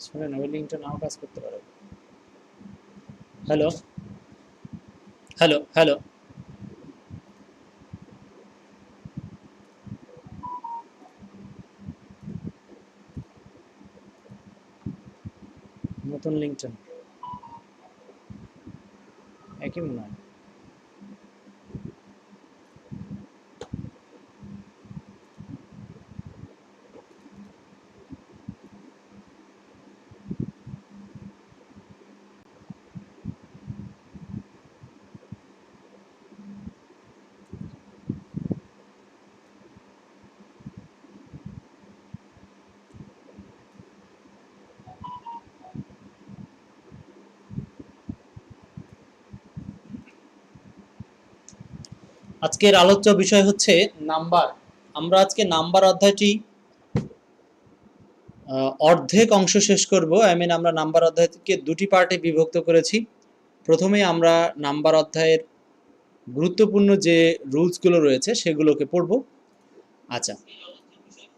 শুনেন ওই লিঙ্কটা নাও কাজ করতে পারে হ্যালো? Hello hello? নতুন লিঙ্কটা একই মনে হয়। আজকের আলোচ্য বিষয় হচ্ছে নাম্বার। আমরা আজকে নাম্বার অধ্যায়টি অর্ধেক অংশ শেষ করব। আই মিন আমরা নাম্বার অধ্যায়কে দুটি পার্টে বিভক্ত করেছি। প্রথমে আমরা নাম্বার অধ্যায়ের গুরুত্বপূর্ণ যে রুলসগুলো রয়েছে সেগুলোকে পড়ব। আচ্ছা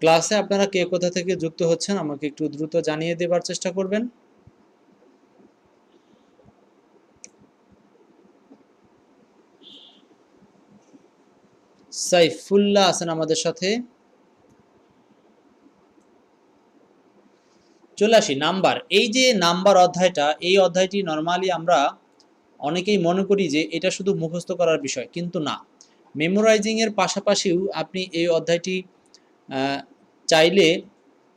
ক্লাসে আপনারা কে কোথা থেকে যুক্ত হচ্ছেন আমাকে একটু দ্রুত জানিয়ে দেবার চেষ্টা করবেন। সাইফুল্লাহ আছেন আমাদের সাথে। চলে আসি, নাম্বার। এই যে নাম্বার অধ্যায়টা, এই অধ্যায়টি নর্মালি আমরা অনেকেই মনে করি যে এটা শুধু মুখস্থ করার বিষয়, কিন্তু না। মেমোরাইজিং এর পাশাপাশিও আপনি এই অধ্যায়টি চাইলে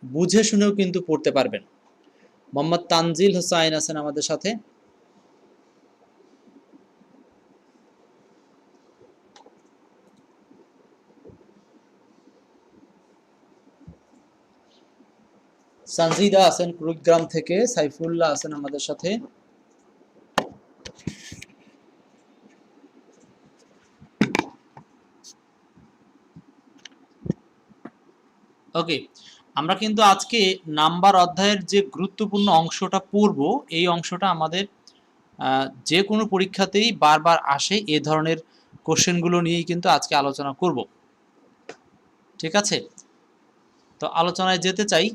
বুঝে শুনেও কিন্তু পড়তে পারবেন। মোহাম্মদ তানজিল হোসাইন আছেন আমাদের সাথে। সানজিদা আছেন কুড়িগ্রাম থেকে, সাইফুল্লাহ আছেন আমাদের সাথে। ওকে আমরা কিন্তু আজকে নাম্বার অধ্যায়ের যে গুরুত্বপূর্ণ অংশটা পড়ব, এই অংশটা আমাদের যে কোনো পরীক্ষাতেই বারবার আসে এ ধরনের কোশ্চেনগুলো নিয়েই কিন্তু আজকে আলোচনা করব। ঠিক আছে? তো আলোচনায় যেতে চাই।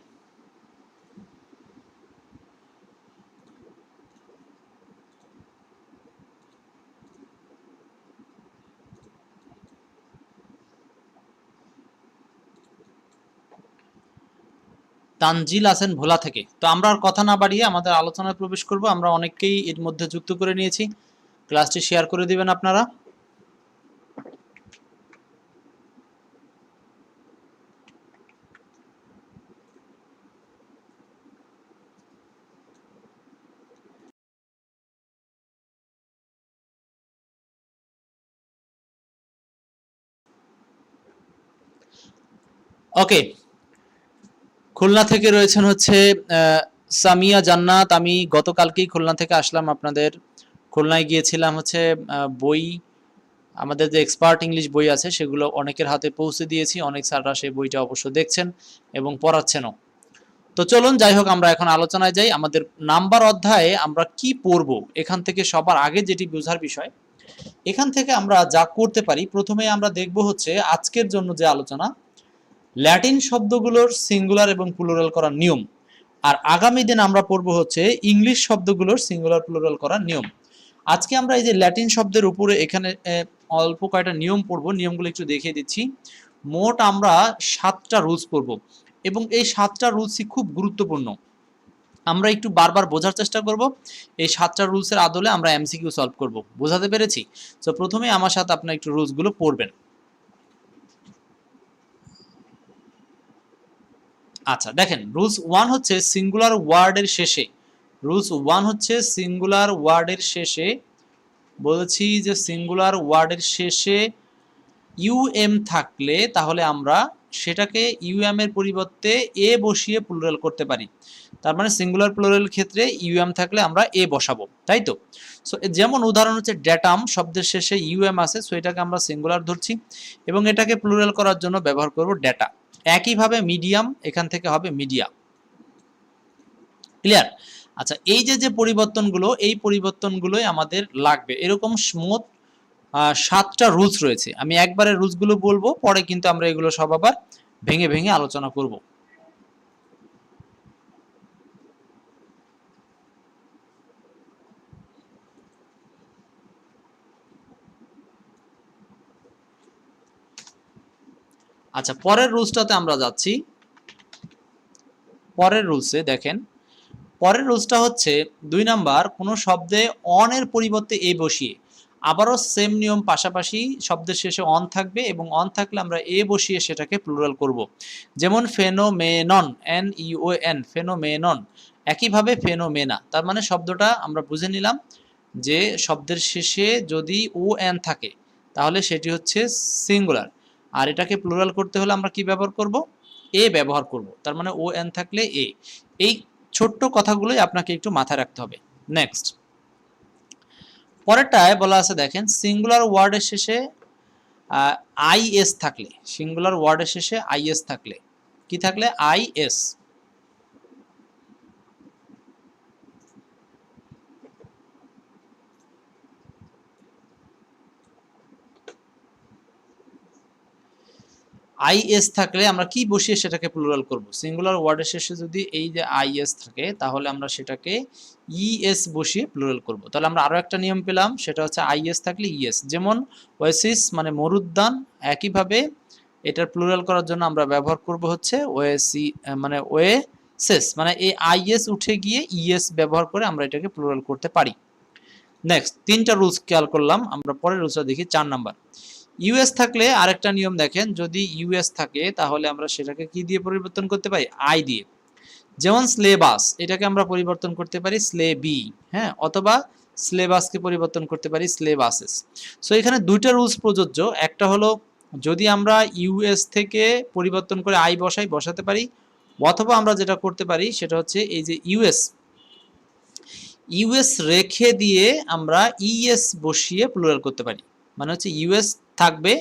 তানজিল আছেন ভোলা থেকে। তো আমরা আর কথা না বাড়িয়ে আমাদের আলোচনায় প্রবেশ করব। আমরা অনেককেই এর মধ্যে যুক্ত করে নিয়েছি। ক্লাসটি শেয়ার করে দিবেন আপনারা। ওকে খুলনা থেকে রয়েছেন হচ্ছে সামিয়া জান্নাত। আমি গতকালকেই খুলনা থেকে আসলাম আপনাদের। খুলনায় গিয়েছিলাম হচ্ছে বই, আমাদের যে এক্সপার্ট ইংলিশ বই আছে, সেগুলো অনেকের হাতে পৌঁছে দিয়েছি। অনেক স্যাররা সেই বইটা অবশ্য দেখছেন এবং পড়াচ্ছেনও। তো চলুন, যাই হোক, আমরা এখন আলোচনায় যাই। আমাদের নাম্বার অধ্যায়ে আমরা কি পড়ব? এখান থেকে সবার আগে যেটি বোঝার বিষয়, এখান থেকে আমরা যা করতে পারি, প্রথমে আমরা দেখব হচ্ছে আজকের জন্য যে আলোচনা ল্যাটিন শব্দগুলোর সিঙ্গুলার এবং প্লুরাল করার নিয়ম। আর আগামী দিন আমরা পড়ব হচ্ছে ইংলিশ শব্দগুলোর সিঙ্গুলার প্লুরাল করার নিয়ম। আজকে আমরা এই যে ল্যাটিন শব্দের উপরে এখানে অল্প কয়টা নিয়ম পড়ব, নিয়মগুলো একটু দেখিয়ে দিচ্ছি। মোট আমরা সাতটা রুলস পড়ব এবং এই সাতটা রুলসই খুব গুরুত্বপূর্ণ। আমরা একটু বারবার বোঝার চেষ্টা করব। এই সাতটা রুলসের আদলে আমরা এমসিকিউ সলভ করব। বোঝাতে পেরেছি? তো প্রথমে আমার সাথে আপনার একটু রুলসগুলো পড়বেন। আচ্ছা দেখেন রুলস ওয়ান হচ্ছে সিঙ্গুলার ওয়ার্ডের শেষে। রুলস ওয়ান হচ্ছে সিঙ্গুলার ওয়ার্ডের শেষে। বলেছি যে সিঙ্গুলার ওয়ার্ডের শেষে ইউএম থাকলে তাহলে আমরা সেটাকে ইউএম এর পরিবর্তে এ বসিয়ে প্লুরাল করতে পারি। তার মানে সিঙ্গুলার প্লুরাল ক্ষেত্রে ইউএম থাকলে আমরা এ বসাবো, তাই তো? সো যেমন উদাহরণ হচ্ছে ড্যাটাম শব্দের শেষে ইউএম আছে সো এটাকে আমরা সিঙ্গুলার ধরছি এবং এটাকে প্লুরাল করার জন্য ব্যবহার করব ডেটা একইভাবে মিডিয়াম এখান থেকে হবে মিডিয়া ক্লিয়ার আচ্ছা এই যে যে পরিবর্তনগুলো, এই পরিবর্তনগুলোই আমাদের লাগবে। এরকম মোট সাতটা রুলস রয়েছে। আমি একবারে রুলসগুলো বলব, পরে কিন্তু আমরা এগুলো সব আবার ভেঙে ভেঙে আলোচনা করব। আচ্ছা পরের রুলসটাতে আমরা যাচ্ছি। পরের রুলসে দেখেন, পরের রুলসটা হচ্ছে দুই নাম্বার, কোনো শব্দে অন এর পরিবর্তে এ বসিয়ে, আবারও সেম নিয়ম পাশাপাশি শব্দের শেষে অন থাকবে এবং অন থাকলে আমরা এ বসিয়ে সেটাকে প্লুরাল করব। যেমন phenomenon N U N phenomenon একইভাবে ফেনোমেনা তার মানে শব্দটা আমরা বুঝে নিলাম যে শব্দের শেষে যদি ও এন থাকে, তাহলে সেটি হচ্ছে সিঙ্গুলার আর এটাকে প্লুরাল করতে হলে আমরা কি ব্যবহার করব? এ ব্যবহার করব। তার মানে ও এন থাকলে এ এই ছোট্ট কথাগুলোই আপনাকে একটু মাথায় রাখতে হবে। নেক্সট পরেরটায় বলা আছে, দেখেন সিঙ্গুলার ওয়ার্ডের শেষে আই এস থাকলে সিঙ্গুলার ওয়ার্ডের শেষে আই এস থাকলে, কি থাকলে? আই আইএস থাকলে আমরা কি বসিয়ে সেটাকে প্লুরাল করব? সিঙ্গুলার ওয়ার্ডের শেষে যদি এই যে আইএস থাকে, তাহলে আমরা সেটাকে ইএস বসিয়ে প্লুরাল করব। তাহলে আমরা আরও একটা নিয়ম পেলাম, সেটা হচ্ছে আইএস থাকলে ইএস যেমন ওয়েসিস মানে মরুদ্যান, একইভাবে এটার প্লুরাল করার জন্য আমরা ব্যবহার করব হচ্ছে ওয়েসি মানে ওয়ে সেস মানে এই আইএস উঠে গিয়ে ইএস ব্যবহার করে আমরা এটাকে প্লুরাল করতে পারি। নেক্সট তিনটা রুলস খেয়াল করলাম, আমরা পরের রুলসটা দেখি, চার নাম্বার। ইউএস থাকলে আরেকটা নিয়ম দেখেন, যদি ইউএস থাকে তাহলে আমরা সেটাকে কি দিয়ে পরিবর্তন করতে পারি? আই দিয়ে। যেমন স্লেবাস এটাকে আমরা পরিবর্তন করতে পারি স্লেবি হ্যাঁ? অথবা স্লেবাসকে পরিবর্তন করতে পারি স্লেবাসেস সো এখানে দুইটা রুলস প্রযোজ্য। একটা হলো, যদি আমরা ইউএস থেকে পরিবর্তন করে আই বসাই, বসাতে পারি, অথবা আমরা যেটা করতে পারি সেটা হচ্ছে এই যে ইউএস ইউএস রেখে দিয়ে আমরা ইএস বসিয়ে প্লুরাল করতে পারি। মানে হচ্ছে ইউএস থাকবে,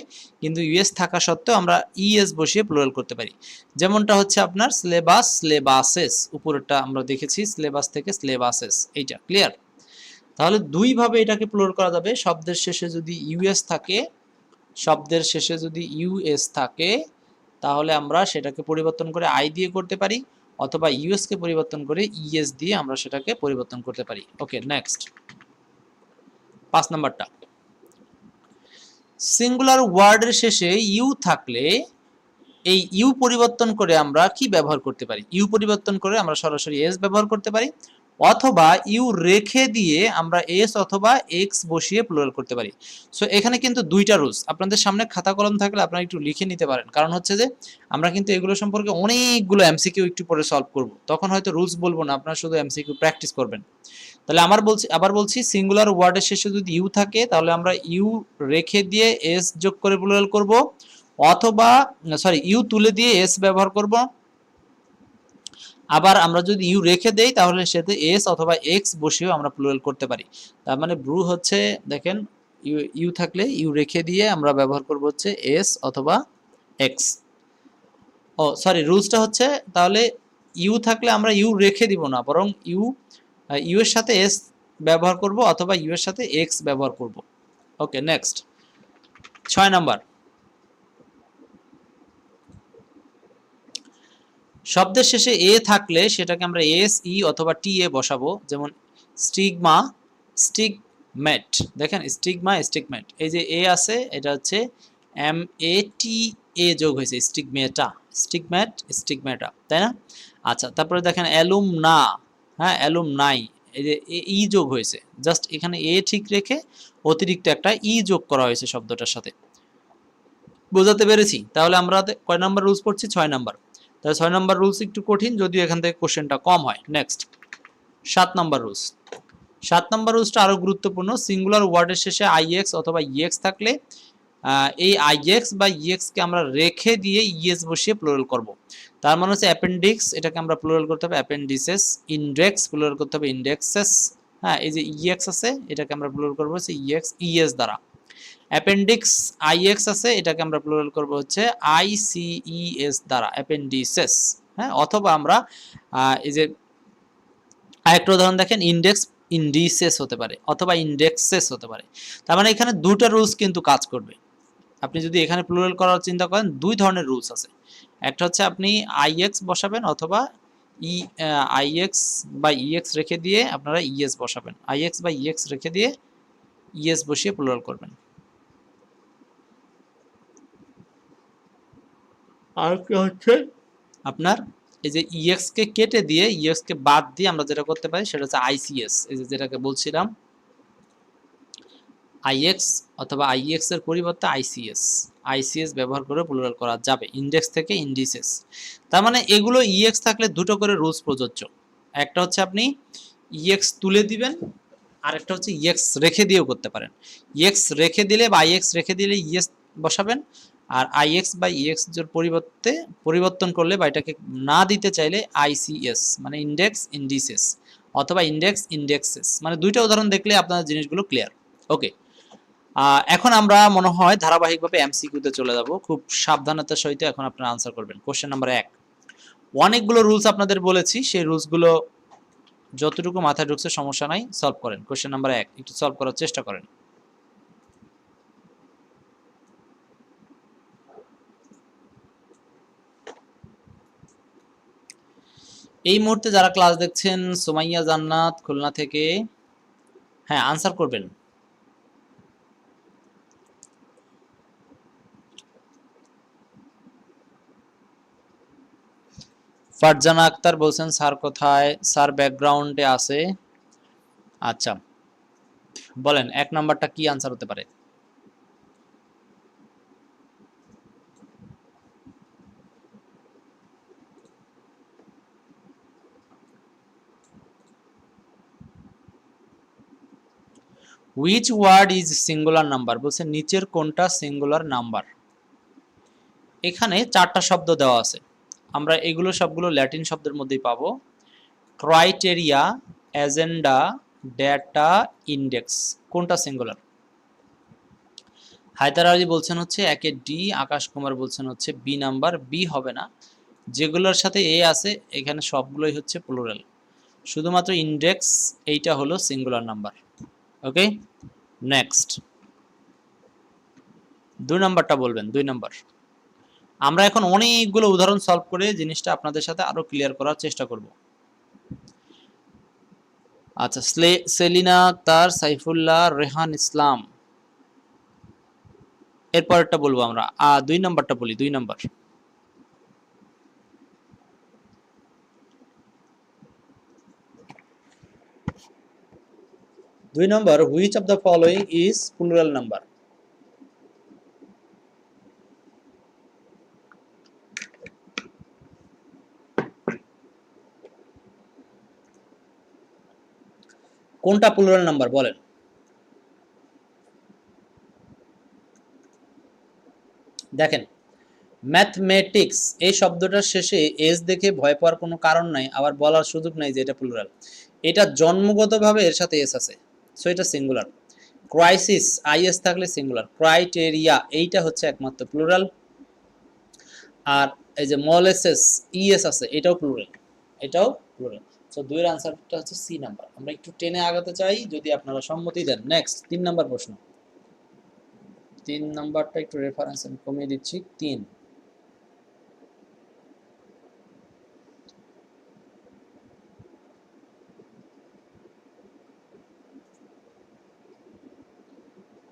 কিন্তু ইউএস থাকা সত্ত্বেও আমরা ইএস বসিয়ে প্লুরাল করতে পারি। যেমনটা হচ্ছে আপনার সিলেবাস সিলেবাসেস উপরেরটা আমরা দেখেছি সিলেবাস থেকে সিলেবাসেস এইটা ক্লিয়ার তাহলে দুইভাবে এটাকে প্লুরাল করা যাবে। শব্দের শেষে যদি ইউএস থাকে, শব্দের শেষে যদি ইউএস থাকে, তাহলে আমরা সেটাকে পরিবর্তন করে আই দিয়ে করতে পারি, অথবা ইউএস কে পরিবর্তন করে ইএস দিয়ে আমরা সেটাকে পরিবর্তন করতে পারি। ওকে নেক্সট পাঁচ নাম্বারটা। সিঙ্গুলার ওয়ার্ডের শেষে ইউ থাকলে এই ইউ পরিবর্তন করে আমরা কি ব্যবহার করতে পারি? ইউ পরিবর্তন করে আমরা সরাসরি এস ব্যবহার করতে পারি, অথবা ইউ রেখে দিয়ে আমরা এস অথবা এক্স বসিয়ে প্লুরাল করতে পারি। সো এখানে কিন্তু দুইটা রুলস আপনাদের সামনে খাতা কলম থাকলে আপনারা একটু লিখে নিতে পারেন। কারণ হচ্ছে যে, আমরা কিন্তু এগুলো সম্পর্কে অনেকগুলো এমসিকিউ একটু পরে সলভ করব। তখন হয়তো রুলস বলব না, আপনারা শুধু এমসিকিউ প্র্যাকটিস করবেন। তাহলে আমার বলছি, আবার বলছি সিঙ্গুলার ওয়ার্ডের শেষে যদি ইউ থাকে, তাহলে আমরা ইউ রেখে দিয়ে এস যোগ করে প্লুরাল করব, অথবা সরি ইউ তুলে দিয়ে এস ব্যবহার করব। আবার আমরা যদি ইউ রেখে দেই, তাহলে সেতে এস অথবা এক্স বসিয়েও আমরা প্লুরাল করতে পারি। তার মানে ব্রু হচ্ছে, দেখেন ইউ ইউ থাকলে ইউ রেখে দিয়ে আমরা ব্যবহার করব হচ্ছে এস অথবা এক্স ও সরি রুলসটা হচ্ছে, তাহলে ইউ থাকলে আমরা ইউ রেখে দিব না, বরং ইউ ইউ এর সাথে এস ব্যবহার করব অথবা ইউ এর সাথে এক্স ব্যবহার করব। ওকে নেক্সট ছয় নাম্বার। শব্দের শেষে এ থাকলে সেটাকে আমরা এস ই অথবা টি এ বসাবো, যেমন স্টিগমা স্টিগমেট দেখেন স্টিগমা স্টিগমেট এই যে এ আছে, এটা হচ্ছে এম এ টি এ যোগ হয়েছে স্টিগমেটা স্টিগমেট স্টিগমেটা তাই না? আচ্ছা তারপরে দেখেন অ্যালুম না হ্যাঁ অ্যালুম নাই। এই যে ই যোগ হয়েছে। জাস্ট এখানে এ ঠিক রেখে অতিরিক্ত একটা ই যোগ করা হয়েছে শব্দটার সাথে। বোঝাতে পেরেছি? তাহলে আমরা কয় নাম্বার রুলস পড়ছি? ছয় নাম্বার তাহলে ছয় নম্বর রুলস একটু কঠিন, যদিও এখান থেকে কোশ্চেনটা কম হয়। নেক্সট সাত নম্বর রুলস সাত নম্বর রুলসটা আরও গুরুত্বপূর্ণ। সিঙ্গুলার ওয়ার্ডের শেষে আইএক্স অথবা ইএক্স থাকলে এই আইএক্স বা ইএক্স কে আমরা রেখে দিয়ে ইএস বসিয়ে প্লুরাল করব। তার মানে হচ্ছে অ্যাপেন্ডিক্স এটাকে আমরা প্লুরাল করতে হবে অ্যাপেন্ডিসেস ইন্ডেক্স প্লুরাল করতে হবে ইন্ডেক্সেস হ্যাঁ এই যে ইএক্স আছে, এটাকে আমরা প্লুরাল করব হচ্ছে ইএক্স ইএস দ্বারা। অ্যাপেন্ডিক্স আইএক্স আছে, এটাকে আমরা প্লুরাল করব হচ্ছে আইসিইএস দ্বারা অ্যাপেন্ডিসেস হ্যাঁ অথবা আমরা এই যে আরেকটা উদাহরণ দেখেন ইন্ডেক্স ইন্ডিসেস হতে পারে, অথবা ইন্ডেক্সেস হতে পারে। তার মানে এখানে দুটা রুলস কিন্তু কাজ করবে। আপনি যদি এখানে প্লুরাল করার চিন্তা করেন দুই ধরনের রুলস আছে। একটা হচ্ছে আপনি আইএক্স বসাবেন অথবা ই আইএক্স বা ইএক্স রেখে দিয়ে আপনারা ইএস বসাবেন। আইএক্স বা ইএক্স রেখে দিয়ে ইএস বসিয়ে প্লুরাল করবেন। আর কি হচ্ছে? আপনার এই যে ইএক্স কে কেটে দিয়ে ইএক্স কে বাদ দিয়ে আমরা যেটা করতে পারি সেটা হচ্ছে আইসিএস এই যে যেটাকে বলছিলাম। আইএক্স অথবা আইএক্স এর পরিবর্তে আইসিএস আইসিএস ব্যবহার করে প্লুরাল করা যাবে। ইন্ডেক্স থেকে ইন্ডিসেস তার মানে এগুলো ইএক্স থাকলে দুটো করে রুলস প্রযোজ্য। একটা হচ্ছে আপনি ইএক্স তুলে দিবেন, আরেকটা হচ্ছে ইএক্স রেখে দিয়েও করতে পারেন। ইএক্স রেখে দিলে বা আইএক্স রেখে দিলে ইএস বসাবেন, আর আইএক্স বা ইএক্স এর পরিবর্তে পরিবর্তন করলে বা এটাকে না দিতে চাইলে আইসিএস মানে ইন্ডেক্স ইন্ডিসেস অথবা ইন্ডেক্স ইন্ডেক্সেস মানে দুইটা উদাহরণ দেখলে আপনার জিনিসগুলো ক্লিয়ার ওকে এখন আমরা মনে হয় ধারাবাহিকভাবে এমসিকিউতে চলে যাব। খুব সাবধানতার সহিত এখন আপনারা আনসার করবেন। কোশ্চেন নাম্বার এক। অনেকগুলো রুলস আপনাদের বলেছি, সেই রুলসগুলো যতটুকু মাথায় ঢুকছে সমস্যা নাই সলভ করেন। কোশ্চেন নাম্বার এক, একটু সলভ করার চেষ্টা করেন। এই মুহূর্তে যারা ক্লাস দেখছেন, সোমাইয়া জান্নাত, খুলনা থেকে হ্যাঁ আনসার করবেন। ফারজানা আক্তার বলছেন, স্যার কোথায়? স্যার ব্যাকগ্রাউন্ডে আছে। আচ্ছা বলেন, এক নাম্বারটা কি আনসার হতে পারে? Which word is singular number বলছে, নিচের কোনটা সিঙ্গুলার নাম্বার এখানে চারটা শব্দ দেওয়া আছে। আমরা এগুলো সবগুলো ল্যাটিন শব্দের মধ্যেই পাবো। ক্রাইটেরিয়া, এজেন্ডা, ডেটা ইন্ডেক্স, কোনটা সিঙ্গুলার? হায়দার আলী বলছেন হচ্ছে একে ডি, আকাশ কুমার বলছেন হচ্ছে বি নাম্বার, বি হবে না। যেগুলোর সাথে এ আছে, এখানে সবগুলোই হচ্ছে প্লুরাল। শুধুমাত্র ইন্ডেক্স, এইটা হলো সিঙ্গুলার নাম্বার। ওকে? নেক্সট। দুই নাম্বারটা বলবেন, দুই নাম্বার। আমরা এখন অনেকগুলো উদাহরণ সলভ করে জিনিসটা আপনাদের সাথে আরও ক্লিয়ার করার চেষ্টা করব। আচ্ছা সেলিনা, তার, সাইফুল্লাহ, রেহান, ইসলাম। এরপরটা বলব আমরা। দুই নাম্বারটা বলি, দুই নাম্বার। দুই নম্বর which of the following is plural number কোনটা প্লুরাল নাম্বার বলেন? দেখেন ম্যাথমেটিক্স এই শব্দটার শেষে এস দেখে ভয় পাওয়ার কোনো কারণ নাই, আবার বলার সুযোগ নাই যে এটা প্লুরাল এটা জন্মগতভাবে এর সাথে এস আছে সো এটা সিঙ্গুলার ক্রাইসিস আইএস থাকলে সিঙ্গুলার ক্রাইটেরিয়া এইটা হচ্ছে একমাত্র প্লুরাল আর এই যে মলেসেস ইএস আছে, এটাও প্লুরাল এটাও প্লুরাল সো দুইয়ের আনসারটা হচ্ছে সি নাম্বার আমরা একটু টেনে আগাতে চাই, যদি আপনারা সম্মতি দেন। নেক্সট তিন নাম্বার প্রশ্ন। তিন নাম্বারটা একটু রেফারেন্স আমি কমিয়ে দিচ্ছি। তিন।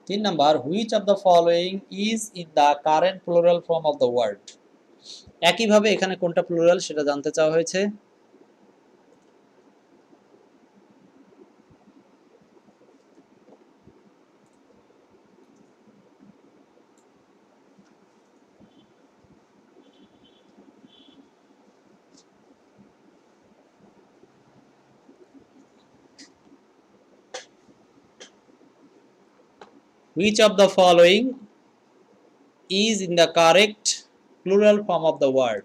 তিন number which of the following is in the current plural form of the word একইভাবে এখানে কোনটা প্লুরাল সেটা জানতে চাওয়া হয়েছে। Which of the following is in the correct plural form of the word?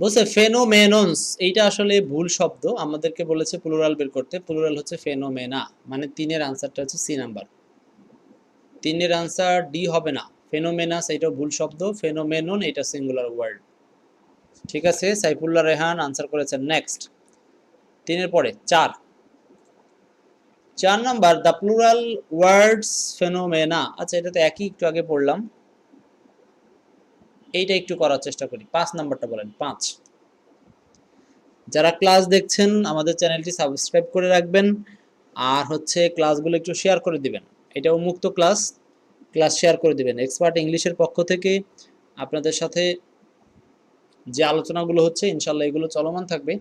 বলছে ফেনোমেনন্স এইটা আসলে ভুল শব্দ। আমাদেরকে বলেছে প্লুরাল বের করতে। প্লুরাল হচ্ছে ফেনোমেনা মানে তিনের আনসারটা হচ্ছে সি নাম্বার তিনের আনসার ডি হবে না। ফেনোমেনাস এটা ভুল শব্দ। ফেনোমেনন এটা সিঙ্গুলার ওয়ার্ড ঠিক আছে, সাইফুল্লাহ রেহান আনসার করেছেন নেক্সট তিনের পরে, চার। চার number the plural words phenomena আচ্ছা এটা তো একই একটু আগে পড়লাম। এইটা একটু করার চেষ্টা করি। পাঁচ নাম্বারটা বলেন, পাঁচ। যারা ক্লাস দেখছেন, আমাদের চ্যানেলটি সাবস্ক্রাইব করে রাখবেন। আর হচ্ছে ক্লাসগুলো একটু শেয়ার করে দিবেন। এটা উন্মুক্ত ক্লাস ক্লাস শেয়ার করে দিবেন। এক্সপার্ট ইংলিশের পক্ষ থেকে আপনাদের সাথে যে আলোচনাগুলো হচ্ছে ইনশাল্লাহ এগুলো চলমান থাকবে।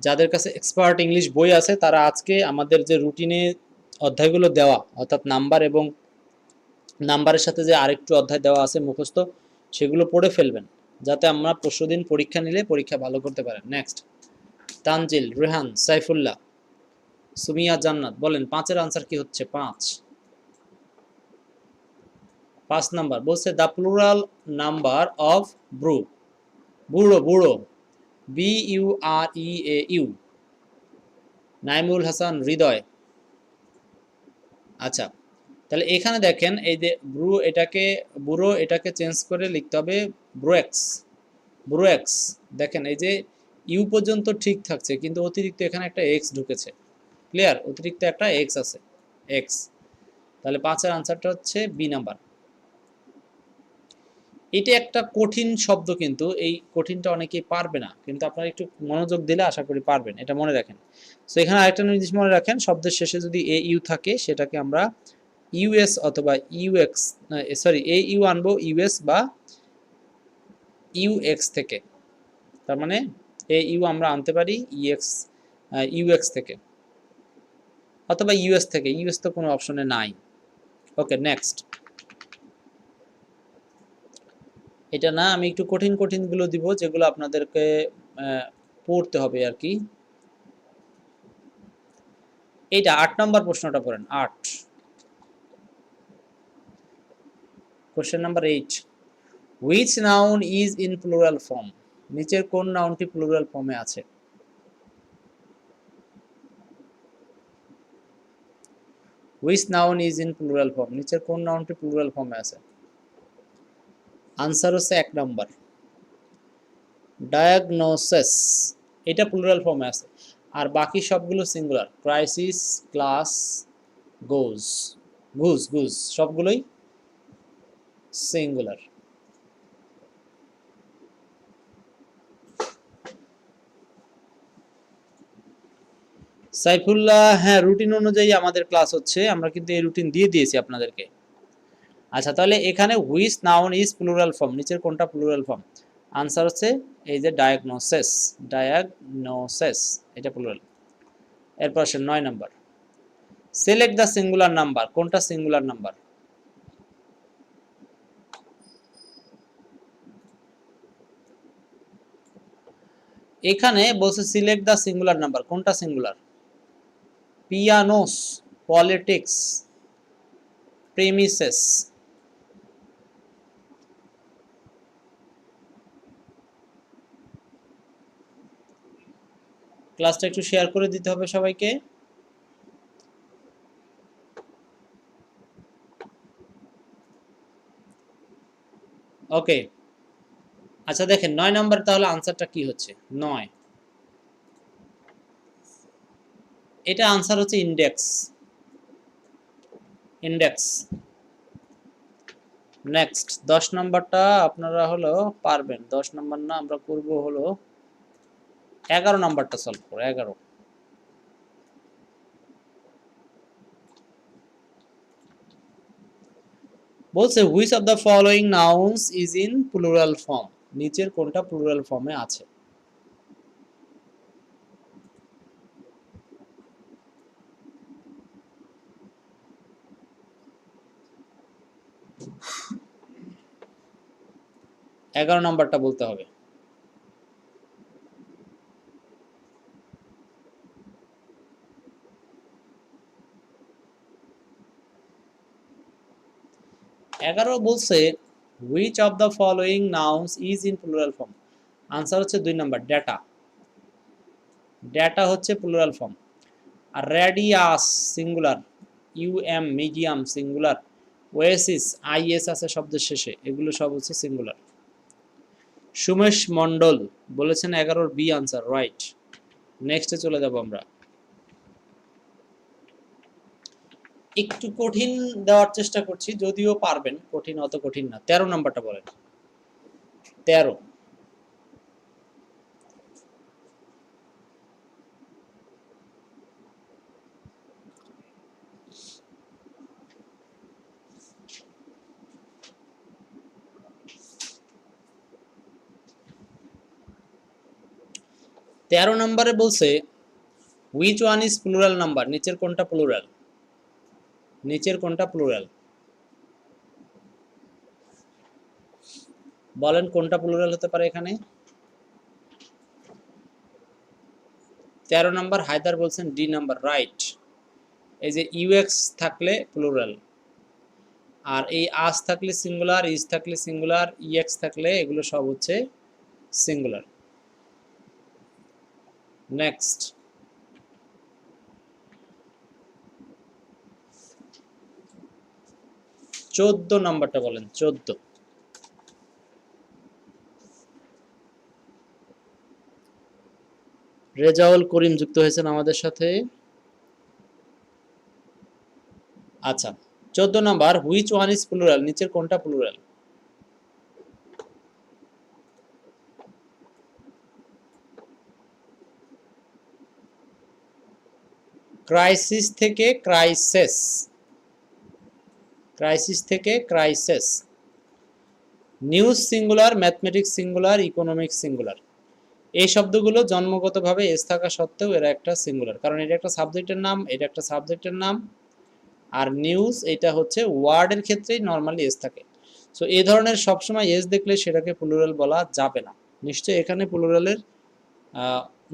যাদের কাছে এক্সপার্ট ইংলিশ বই আছে, তারা আজকে আমাদের যে রুটিনে অধ্যায়গুলো দেওয়া, অর্থাৎ নাম্বার এবং নাম্বারের সাথে যে আরেকটু অধ্যায় দেওয়া আছে, মুখস্থ, সেগুলো পড়ে ফেলবেন। যাতে আমরা পরশুদিন পরীক্ষা নিলে পরীক্ষা ভালো করতে পারেন। নেক্সট তানজিল, রেহান, সাইফুল্লাহ, সুমিয়া জান্নাত, বলেন, পাঁচের আনসার কি হচ্ছে? পাঁচ। পাঁচ নাম্বার, বলছে the plural number of bureau bureau bureau B U R E A U Naimul Hasan Hridoy. আচ্ছা তাহলে এখানে দেখেন এই যে ব্রু এটাকে, বুড়ো এটাকে চেঞ্জ করে লিখতে হবে ব্রোয়েক্স ব্রোয়েক্স দেখেন এই যে ইউ পর্যন্ত ঠিক থাকছে, কিন্তু অতিরিক্ত এখানে একটা এক্স ঢুকেছে। ক্লিয়ার? অতিরিক্ত একটা এক্স আছে, এক্স। তাহলে পাঁচের আনসারটা হচ্ছে বি নাম্বার। এটা একটা কঠিন শব্দ কিন্তু, এই কঠিনটা অনেকেই পারবে না। কিন্তু আপনারা একটু মনোযোগ দিলে আশা করি পারবেন, এটা মনে রাখেন। তো এখানে আরেকটা জিনিস মনে রাখেন, শব্দের শেষে যদি এ ইউ থাকে, সেটাকে আমরা ইউএস অথবা ইউএক্স সরি এ ইউ আনব, ইউএস বা ইউএক্স থেকে। তার মানে এ ইউ আমরা আনতে পারি, ইএক্স ইউএক্স থেকে। অথবা ইউএস থেকে, ইউএস তো কোনো অপশনে নাই। ওকে নেক্সট এটা না, আমি একটু কঠিন কঠিনগুলো দিব যেগুলো আপনাদেরকে পড়তে হবে আর কি। এইটা আট নম্বর প্রশ্নটা পড়েন, আট। Question number eight which noun is in plural form নিচের কোন নাউনটি প্লুরাল ফর্মে আছে? Which noun is in plural form নিচের কোন নাউনটি প্লুরাল ফর্মে আছে? আনসার হচ্ছে এক নম্বর। ডায়াগনোসিস এটা প্লুরাল ফর্মে আছে। আর বাকি সবগুলো singular crisis class goose goose goose সবগুলোই সিঙ্গুলার সাইফুল্লাহ হ্যাঁ রুটিন অনুযায়ী আমাদের ক্লাস হচ্ছে, আমরা কিন্তু এই রুটিন দিয়ে দিয়েছি আপনাদেরকে। আচ্ছা তাহলে এখানে হুইস নাউন ইজ প্লুরাল ফর্ম নিচের কোনটা প্লুরাল ফর্ম আনসার হচ্ছে এই যে ডায়াগনোসেস ডায়াগনোসিস এটা প্লুরাল এরপর আসে নয় number select the singular number কোনটা সিঙ্গুলার নাম্বার এখানে বলছে সিলেক্ট দ্য সিঙ্গুলার নাম্বার কোনটা সিঙ্গুলার পিয়ানোস পলিটিক্স প্রেমিসেস ক্লাসটা একটু শেয়ার করে দিতে হবে সবাইকে। ওকে। আচ্ছা দেখেন, নয় নম্বর তাহলে আনসারটা কি হচ্ছে? নয়। এটা আনসার হচ্ছে ইন্ডেক্স ইন্ডেক্স নেক্সট দশ নম্বরটা আপনারা হলো পারবেন। দশ নম্বর না, আমরা করব হলো এগারো নাম্বারটা সলভ করো, এগারো। বলছে which of the following nouns is in plural form নিচের কোনটা প্লুরাল ফর্মে আছে? এগারো নাম্বারটা বলতে হবে। এগারো বলছে which of the following nouns is in plural form answer হচ্ছে দুই নাম্বার ডেটা ডেটা হচ্ছে plural form R radius singular UM medium singular oasis IS আছে শব্দের শেষে, এগুলো সব হচ্ছে সিঙ্গুলার সুমেশ মন্ডল বলেছেন এগারোর বি আনসার রাইট নেক্সটে চলে যাব আমরা। একটু কঠিন দেওয়ার চেষ্টা করছি, যদিও পারবেন, কঠিন অত কঠিন না। তেরো নাম্বারটা বলেন। তেরো। তেরো নম্বরে বলছে which one is plural number নিচের কোনটা প্লুরাল নিচের কোনটা প্লুরাল বলেন কোনটা প্লুরাল হতে পারে এখানে। তেরো নম্বর, হায়দার বলছেন ডি নাম্বার, রাইট। এই যে ইউএক্স থাকলে প্লুরাল আর এই আস থাকলে সিঙ্গুলার, ইজ থাকলে সিঙ্গুলার, ইএক্স থাকলে এগুলো সব হচ্ছে সিঙ্গুলার। নেক্সট। চোদ্দ নাম্বারটা বলেন, চোদ্দ। রেজাউল করিম যুক্ত হয়েছেন আমাদের সাথে। আচ্ছা চোদ্দ number which one is plural নিচের কোনটা প্লুরাল ক্রাইসিস থেকে ক্রাইসেস ক্রাইসিস থেকে crises. News singular, mathematics singular, economics singular. এই শব্দগুলো জন্মগতভাবে এস থাকা সত্ত্বেও এরা একটা সিঙ্গুলার, কারণ এটা একটা সাবজেক্টের নাম, এটা একটা সাবজেক্টের নাম, আর নিউজ এটা হচ্ছে ওয়ার্ডের ক্ষেত্রেই নর্মালি এস থাকে। সো এই ধরনের সবসময় এস দেখলে সেটাকে প্লুরাল বলা যাবে না। নিশ্চয়ই এখানে প্লুরালের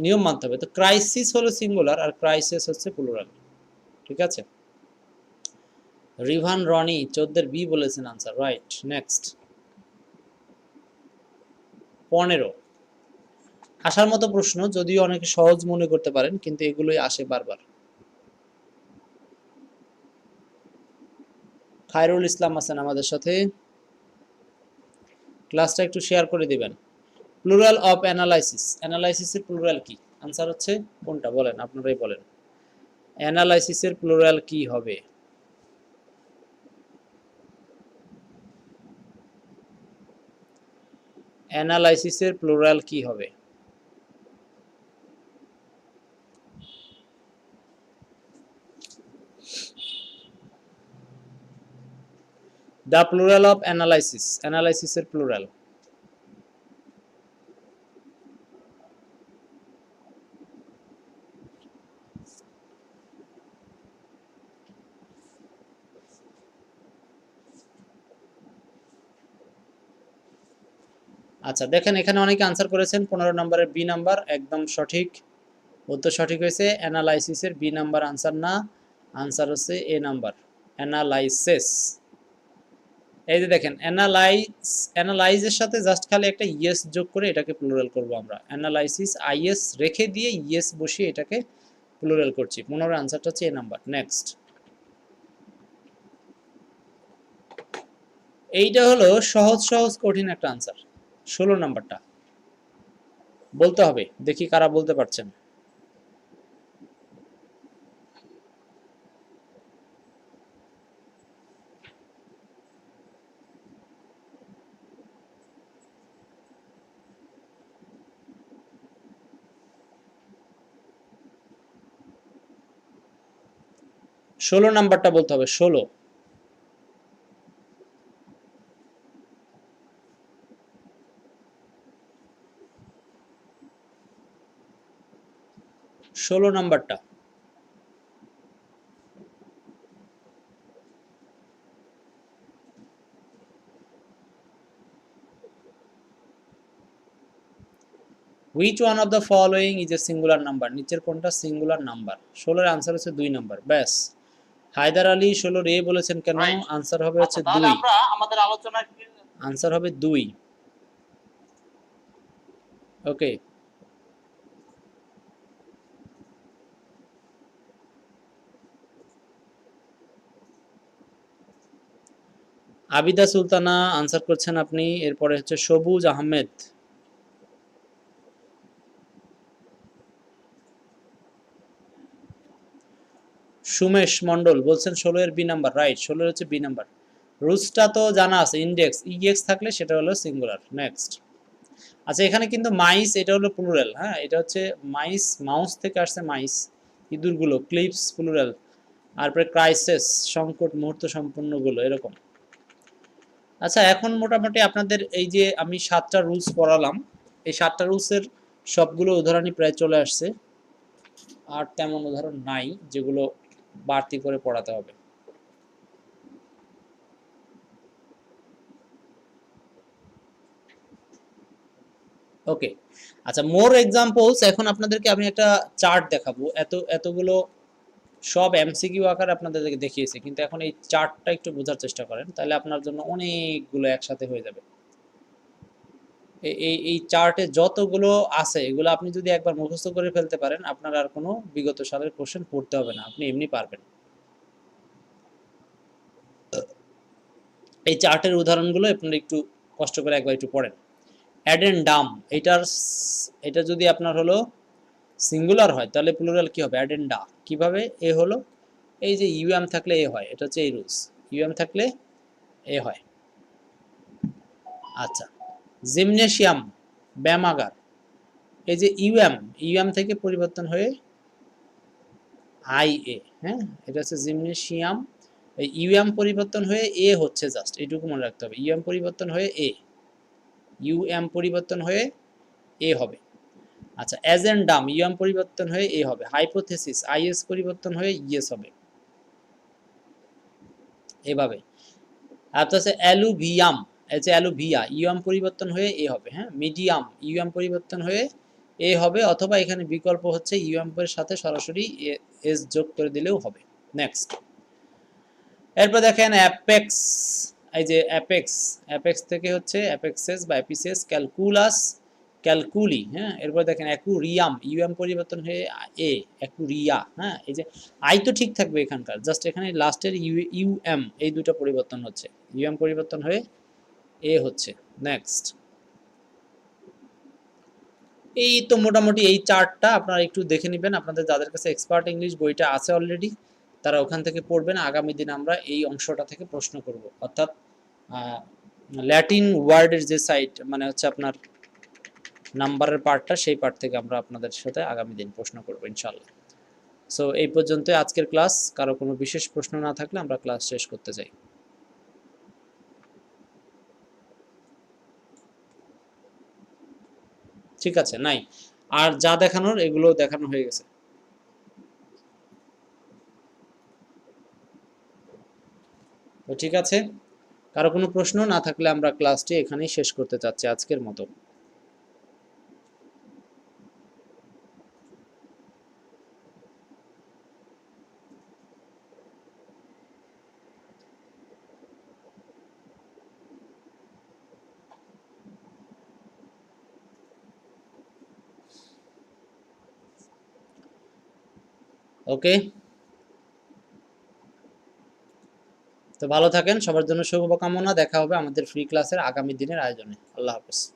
নিয়ম মানতে হবে। তো, ক্রাইসিস হলো সিঙ্গুলার আর ক্রাইসিস হচ্ছে প্লুরাল ঠিক আছে? রিভান রনি চোদ্দের বি বলেছেন আনসার রাইট নেক্সট পনেরো। আসার মতো প্রশ্ন, যদিও অনেকে সহজ মনে করতে পারেন, কিন্তু এগুলোই আসে বারবার। খায়রুল ইসলাম আছেন আমাদের সাথে। ক্লাসটা একটু শেয়ার করে দিবেন। প্লুরাল অফ অ্যানালাইসিস অ্যানালাইসিসের প্লুরাল কি? আনসার হচ্ছে কোনটা? বলেন, আপনারাই বলেন। অ্যানালাইসিসের প্লুরাল কি হবে? অ্যানালাইসিসের প্লোরাল কি হবে? দ্য প্লোরাল অফ অ্যানালাইসিস অ্যানালাইসিসের প্লুরাল। আচ্ছা দেখেন এখানে অনেকে আনসার করেছেন পনেরো নম্বরের বি নাম্বার একদম সঠিক। উত্তর সঠিক হয়েছে অ্যানালাইসিসের বি নাম্বার আনসার না আনসার হচ্ছে এ নাম্বার অ্যানালাইসিস এই যে দেখেন অ্যানালাইজ অ্যানালাইজের সাথে জাস্ট খালি একটা ইয়েস যোগ করে এটাকে প্লুরাল করব আমরা। অ্যানালাইসিস আইএস রেখে দিয়ে ইয়েস বসিয়ে এটাকে প্লুরাল করছি। পনেরো আনসারটা হচ্ছে এ নাম্বার নেক্সট এইটা হলো সহজ সহজ, কঠিন একটা আনসার ষোলো নাম্বারটা। বলতে হবে দেখি কারা বলতে পারছেন। ষোলো নাম্বারটা বলতে হবে ষোলো। ষোলো নাম্বারটা। Which one of the following is a singular number নিচের কোনটা সিঙ্গুলার নাম্বার ষোলোর আনসার হচ্ছে দুই নাম্বার। ব্যাস। হায়দার আলী ষোলোর এ বলেছেন কেন. আনসার হবে হচ্ছে আচ্ছা, দুই। আমরা আমাদের আলোচনা আনসার হবে দুই। ওকে আবিদা সুলতানা, আনসার করছেন আপনি, এরপরে হচ্ছে সবুজ আহমেদ। সুমেশ মন্ডল বলছেন ষোলো এর বি নাম্বার, রাইট, ষোলো হচ্ছে বি নাম্বার। রুলসটা তো জানা আছে ইন্ডেক্স ইএক্স থাকলে সেটা হলো সিঙ্গুলার নেক্সট আচ্ছা এখানে কিন্তু মাইস এটা হলো প্লুরাল হ্যাঁ এটা হচ্ছে মাইস মাউস থেকে আসছে মাইস ইঁদুরগুলো ক্লিপস প্লুরাল তারপরে ক্রাইসিস সংকট, মুহূর্ত সম্পূর্ণগুলো এরকম। আচ্ছা এখন মোটামুটি আপনাদের এই যে আমি সাতটা রুলস পড়ালাম, এই সাতটা রুলসের সবগুলো উদাহরণই প্রায় চলে আসছে। আর তেমন উদাহরণ নাই যেগুলো বাড়তি করে পড়াতে হবে। ওকে আচ্ছা মোর এক্সাম্পলস এখন আপনাদেরকে আমি একটা চার্ট দেখাবো। এত, এতগুলো সব এমসিকিউ আকারে আপনাদেরকে দেখিয়েছি, কিন্তু এখন এই চার্টটা একটু বোঝার চেষ্টা করেন, তাহলে আপনার জন্য অনেকগুলো একসাথে হয়ে যাবে। এই- এই চার্টে যতগুলো আছে, এগুলো আপনি যদি একবার মুখস্থ করে ফেলতে পারেন, আপনার আর কোনো বিগত সালের কোশ্চেন পড়তে হবে না, আপনি এমনি পারবেন। এই চার্টের উদাহরণগুলো আপনারা একটু কষ্ট করে একবার একটু পড়েন। অ্যাডেন্ডাম, এটার এটা যদি আপনার হলো সিঙ্গুলার হয়, তাহলে প্লুরাল কি হবে? অ্যাডেন্ডা কীভাবে? এ হলো, এই যে ইউএম থাকলে এ হয়, এটা হচ্ছে এই রুলস ইউএম থাকলে এ হয়। আচ্ছা জিমনেশিয়াম ব্যায়ামাগার। এই যে ইউএম ইউএম থেকে পরিবর্তন হয়ে আই এ হ্যাঁ? এটা হচ্ছে জিমনেশিয়াম এই ইউএম পরিবর্তন হয়ে এ হচ্ছে জাস্ট এইটুকু মনে রাখতে হবে। ইউএম পরিবর্তন হয়ে এ ইউএম পরিবর্তন হয়ে এ হবে। আচ্ছা অ্যাজেন্ডাম ইউএম পরিবর্তন হয়ে এ হবে। হাইপোথেসিস আইএস পরিবর্তন হয়ে ইএস হবে। এভাবে। আর তো আছে অ্যালুভিয়াম যে অ্যালুভিয়া ইউএম পরিবর্তন হয়ে এ হবে হ্যাঁ? মিডিয়াম ইউএম পরিবর্তন হয়ে এ হবে, অথবা এখানে বিকল্প হচ্ছে ইউএম এর সাথে সরাসরি এস যোগ করে দিলেও হবে। নেক্সট এরপর দেখেন অ্যাপেক্স এই যে অ্যাপেক্স অ্যাপেক্স থেকে হচ্ছে অ্যাপেক্সেস বা অ্যাপিসেস ক্যালকুলাস ক্যালকুলি হ্যাঁ? এরপর দেখেন অ্যাকুরিয়াম, ইউএম পরিবর্তন হয়ে এ, অ্যাকুরিয়া হ্যাঁ? এই যে আই তো ঠিক থাকবে এখানকার, জাস্ট এখানে লাস্টের ইউ, ইউএম, এই দুটো পরিবর্তন হচ্ছে। ইউএম পরিবর্তন হয়ে এ হচ্ছে, নেক্সট। এই তো মোটামুটি এই চার্টটা আপনারা একটু দেখে নেবেন, আপনাদের যাদের কাছে এক্সপার্ট ইংলিশ বইটা আছে অলরেডি, তারা ওখান থেকে পড়বেন, আগামী দিন আমরা এই অংশটা থেকে প্রশ্ন করব। অর্থাৎ ল্যাটিন ওয়ার্ডের যে সাইট মানে হচ্ছে আপনার নাম্বারের পার্টটা, সেই পার্ট থেকে আমরা আপনাদের সাথে আগামী দিন প্রশ্ন করব ইনশাল্লাহ সো এই পর্যন্ত আজকের ক্লাস। কারও কোনো বিশেষ প্রশ্ন না থাকলে আমরা ক্লাস শেষ করতে চাই। ঠিক আছে, নাই। আর যা দেখানোর, এগুলো দেখানো হয়ে গেছে। তো ঠিক আছে। কারও কোনো প্রশ্ন না থাকলে আমরা ক্লাসটি এখানেই শেষ করতে চাচ্ছি আজকের মতো। ওকে? তো ভালো থাকেন, সবার জন্য শুভকামনা, দেখা হবে আমাদের ফ্রি ক্লাসের আগামী দিনের আয়োজনে। আল্লাহ হাফেজ।